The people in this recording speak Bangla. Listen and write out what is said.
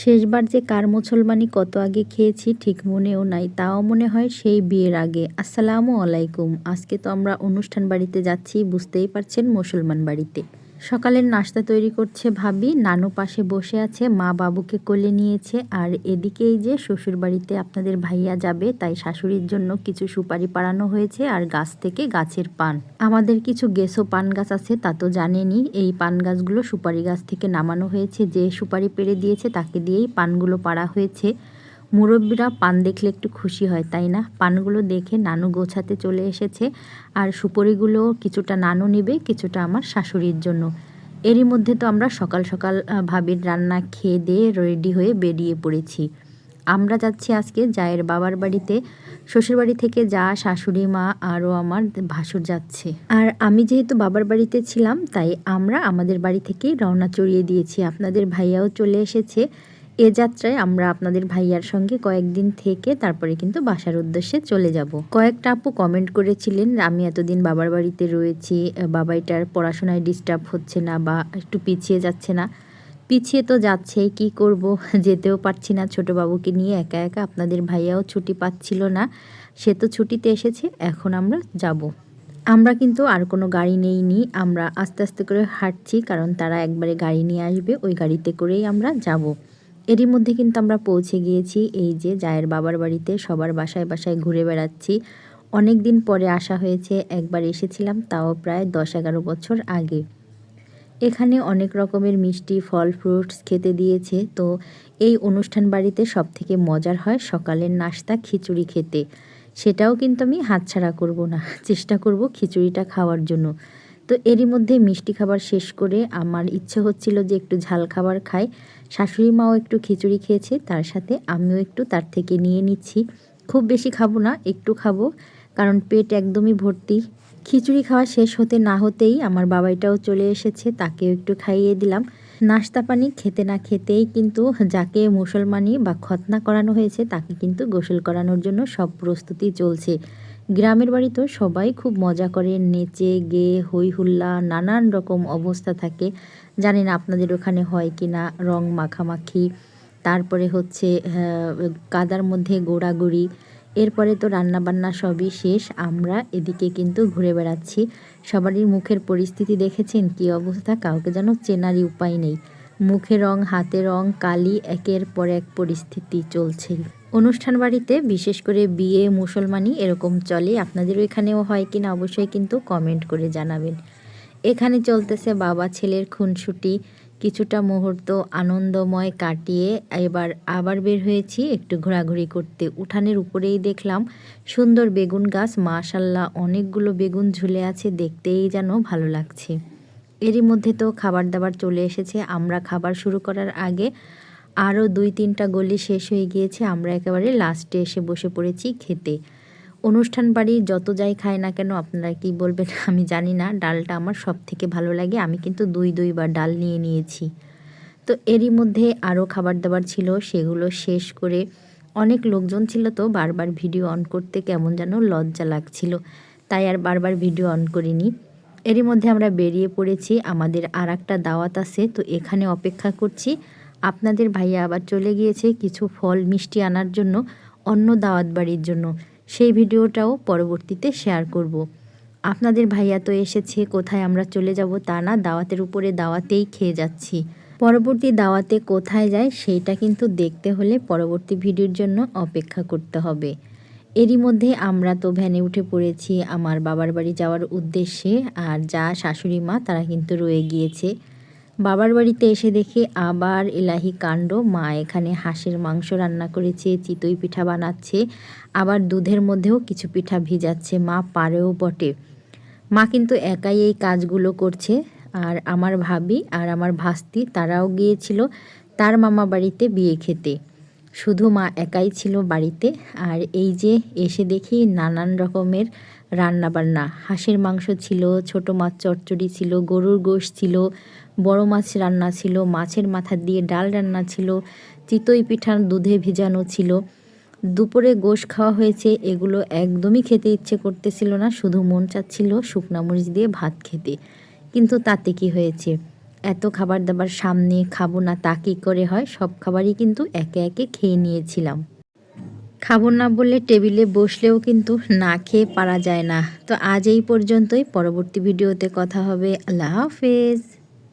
শেষবার যে কার মুসলমানি কত আগে খেয়েছি ঠিক মনেও নাই, তাও মনে হয় সেই বিয়ের আগে। আসসালামু আলাইকুম। আজকে তো আমরা অনুষ্ঠান বাড়িতে যাচ্ছি, বুঝতেই পারছেন মুসলমান বাড়িতে। সকালের নাস্তা তৈরি করছে ভাবি। নানু পাশে বসে আছে, মা বাবুকে কোলে নিয়েছে। আর এদিকে এই যে শ্বশুর বাড়িতে আপনাদের ভাইয়া যাবে, তাই শাশুড়ির জন্য কিছু সুপারি পাড়ানো হয়েছে আর গাছ থেকে গাছের পান। আমাদের কিছু গেসো পান গাছ আছে, তা তো জানেনই। এই পান গাছগুলো সুপারি গাছ থেকে নামানো হয়েছে। যে সুপারি পেরে দিয়েছে, তাকে দিয়েই পানগুলো পাড়া হয়েছে। মুরব্বীরা পান দেখলে একটু খুশি হয়, তাই না? পানগুলো দেখে নানু গোছাতে চলে এসেছে আর সুপরিগুলো কিছুটা নানু নিবে, কিছুটা আমার শাশুড়ির জন্য। এরই মধ্যে তো আমরা সকাল সকাল ভাবির রান্না খেয়ে দিয়ে রেডি হয়ে বেরিয়ে পড়েছি। আমরা যাচ্ছি আজকে জায়ের বাবার বাড়িতে। শ্বশুরবাড়ি থেকে যা শাশুড়ি মা আরও আমার ভাসুর যাচ্ছে। আর আমি যেহেতু বাবার বাড়িতে ছিলাম, তাই আমরা আমাদের বাড়ি থেকেই রওনা চড়িয়ে দিয়েছি। আপনাদের ভাইয়াও চলে এসেছে। এ যাত্রায় আমরা আপনাদের ভাইয়ার সঙ্গে কয়েকদিন থেকে তারপরে কিন্তু বাসার উদ্দেশ্যে চলে যাব। কয়েকটা আপু কমেন্ট করেছিলেন, আমি এতদিন বাবার বাড়িতে রয়েছি বাবাইটার পড়াশোনায় ডিস্টার্ব হচ্ছে না বা একটু পিছিয়ে যাচ্ছে না। পিছিয়ে তো যাচ্ছেই কি করব? যেতেও পারছি না। ছোট বাবুকে নিয়ে একা একা আপনাদের ভাইয়াও ছুটি পাচ্ছিল না। সে তো ছুটিতে এসেছে, এখন আমরা যাব। আমরা কিন্তু আর কোনো গাড়ি নেইনি। আমরা আস্তে আস্তে করে হাঁটছি, কারণ তারা একবারে গাড়ি নিয়ে আসবে, ওই গাড়িতে করেই আমরা যাব। এরই মধ্যে কিন্তু আমরা পৌঁছে গিয়েছি এই যে জায়ের বাবার বাড়িতে, সবার বাসায় বাসায় ঘুরে বেড়াচ্ছি। অনেক দিন পরে আসা হয়েছে, একবার এসেছিলাম, তাও প্রায় দশ এগারো বছর আগে। এখানে অনেক রকমের মিষ্টি, ফল, ফ্রুটস খেতে দিয়েছে, তো এই অনুষ্ঠান বাড়িতে সব থেকে মজার হয় সকালের নাস্তা, খিচুড়ি খেতে। সেটাও কিন্তু আমি হাতছাড়া করব না, চেষ্টা করব খিচুড়িটা খাওয়ার জন্য। তো এরই মধ্যে মিষ্টি খাবার শেষ করে আমার ইচ্ছে হচ্ছিল যে একটু ঝাল খাবার খাই। শাশুড়ি মাও একটু খিচুড়ি খেয়েছে, তার সাথে আমিও একটু তার থেকে নিয়ে নিচ্ছি। খুব বেশি খাব না, একটু খাব, কারণ পেট একদমই ভর্তি। খিচুড়ি খাওয়া শেষ হতে না হতেই আমার বাবাইটাও চলে এসেছে, তাকেও একটু খাইয়ে দিলাম। নাস্তা পানি খেতে না খেতেই কিন্তু যাকে মুসলমানি বা খতনা করানো হয়েছে, তাকে কিন্তু গোসল করানোর জন্য সব প্রস্তুতি চলছে। গ্রামের বাড়ি তো সবাই খুব মজা করে নেচে, গে হই হুল্লা, নানান রকম অবস্থা থাকে। জানি না আপনাদের ওখানে হয় কি না, রং মাখামাখি। তারপরে হচ্ছে কাদার মধ্যে গোড়াগুড়ি। এরপরে তো রান্নাবান্না সবই শেষ। আমরা এদিকে কিন্তু ঘুরে বেড়াচ্ছি। সবারই মুখের পরিস্থিতি দেখেছেন? কি অবস্থা? কাউকে যেন চেনারই উপায় নেই। মুখে রং, হাতে রং কালি একের পর এক পরিস্থিতি চলছে অনুষ্ঠান বাড়িতে, বিশেষ করে বিয়ে, মুসলমানি এরকম চলে। আপনাদের এখানেও হয় কিনা অবশ্যই কিন্তু কমেন্ট করে জানাবেন। এখানে চলতেছে বাবা ছেলের খুনসুটি। কিছুটা মুহূর্ত আনন্দময় কাটিয়ে এবার আবার বের হয়েছি একটু ঘোরাঘুরি করতে। উঠানের উপরেই দেখলাম সুন্দর বেগুন গাছ। মাশাল্লাহ অনেকগুলো বেগুন ঝুলে আছে। দেখতেই যেন ভালো লাগছে। এরই মধ্যে তো খাবার দাবার চলে এসেছে। আমরা খাবার শুরু করার আগে আরও দুই তিনটা গলি শেষ হয়ে গিয়েছে, আমরা একেবারে লাস্টে এসে বসে পড়েছি খেতে। অনুষ্ঠান বাড়ি যত যাই খায় না কেন, আপনারা কি বলবেন আমি জানি না, ডালটা আমার সব থেকে ভালো লাগে, আমি কিন্তু দুই দুইবার ডাল নিয়ে নিয়েছি। তো এরই মধ্যে আরও খাবার দাবার ছিল, সেগুলো শেষ করে অনেক লোকজন ছিল তো, বারবার ভিডিও অন করতে কেমন যেন লজ্জা লাগছিল, তাই আর বারবার ভিডিও অন করিনি। এরই মধ্যে আমরা বেরিয়ে পড়েছি, আমাদের আর একটা দাওয়াত আছে, তো এখানে অপেক্ষা করছি। আপনাদের ভাইয়া আবার চলে গিয়েছে কিছু ফল মিষ্টি আনার জন্য অন্য দাওয়াত বাড়ির জন্য। সেই ভিডিওটাও পরবর্তীতে শেয়ার করব। আপনাদের ভাইয়া তো এসেছে, কোথায় আমরা চলে যাব তা না, দাওয়াতের উপরে দাওয়াতেই খেয়ে যাচ্ছি। পরবর্তী দাওয়াতে কোথায় যায় সেইটা কিন্তু দেখতে হলে পরবর্তী ভিডিওর জন্য অপেক্ষা করতে হবে। এরই মধ্যে আমরা তো ভ্যানে উঠে পড়েছি, আমার বাবার বাড়ি যাওয়ার উদ্দেশ্যে, আর যা শাশুড়ি মা তারা কিন্তু রয়ে গিয়েছে। বাবার বাড়িতে এসে দেখে আবার এলাহি কাণ্ড। মা এখানে হাঁসের মাংস রান্না করেছে, চিতই পিঠা বানাচ্ছে, আবার দুধের মধ্যেও কিছু পিঠা ভিজাচ্ছে। মা পারেও বটে। মা কিন্তু একাই এই কাজগুলো করছে। আর আমার ভাবি আর আমার ভাস্তি তারাও গিয়েছিল তার মামা বাড়িতে বিয়ে খেতে। শুধু মা একাই ছিল বাড়িতে। আর এই যে এসে দেখি নানান রকমের রান্না বান্না হাঁসের মাংস ছিল, ছোট মাছ চচ্চড়ি ছিল, গরুর গোশ ছিল বড় মাছ রান্না ছিল, মাছের মাথা দিয়ে ডাল রান্না ছিল চিতই পিঠার দুধে ভিজানো ছিল। দুপুরে গোশ খাওয়া হয়েছে, এগুলো একদমই খেতে ইচ্ছে করতেছিল না, শুধু মন চাচ্ছিল শুকনা মরিচ দিয়ে ভাত খেতে। কিন্তু তাতে কি হয়েছে? এত খাবার দাবার সামনে খাব না, তা কী করে হয়? সব খাবারই কিন্তু একে একে খেয়ে নিয়েছিলাম। খাব না বলে টেবিলে বসলেও কিন্তু না খেয়ে পারা যায় না। তো আজ এই পর্যন্তই, পরবর্তী ভিডিওতে কথা হবে। আল্লাহ হাফেজ।